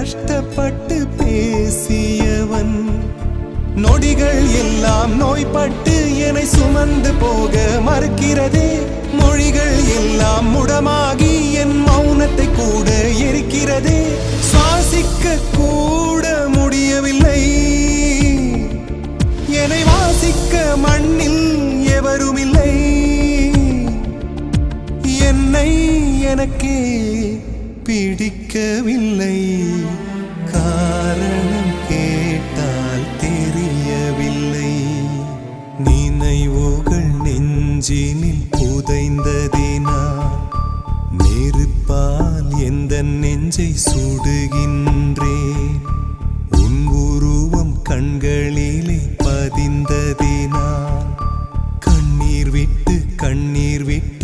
கஷ்டப்பட்டு பேசியவன். நொடிகள் எல்லாம் நோய்பட்டு என்னை சுமந்து போக மறுக்கிறதே. மொழிகள் எல்லாம் முடமாகி என் மௌனத்தை கூட எரிக்கிறதே. சுவாசிக்க கூட முடியவில்லை. என்னை வாசிக்க மண்ணில் எவருமில்லை. என்னை எனக்கே பிடிக்கவில்லை. காரணம் கேட்டால் தெரியவில்லை. நினைவுகள் நெஞ்சினில் புதைந்ததினால் நெருப்பால் எந்த நெஞ்சை சுடுகின்றேன் உன் உருவம் கண்களிலே பதிந்ததினால் கண்ணீர் விட்டு கண்ணீர் விட்டு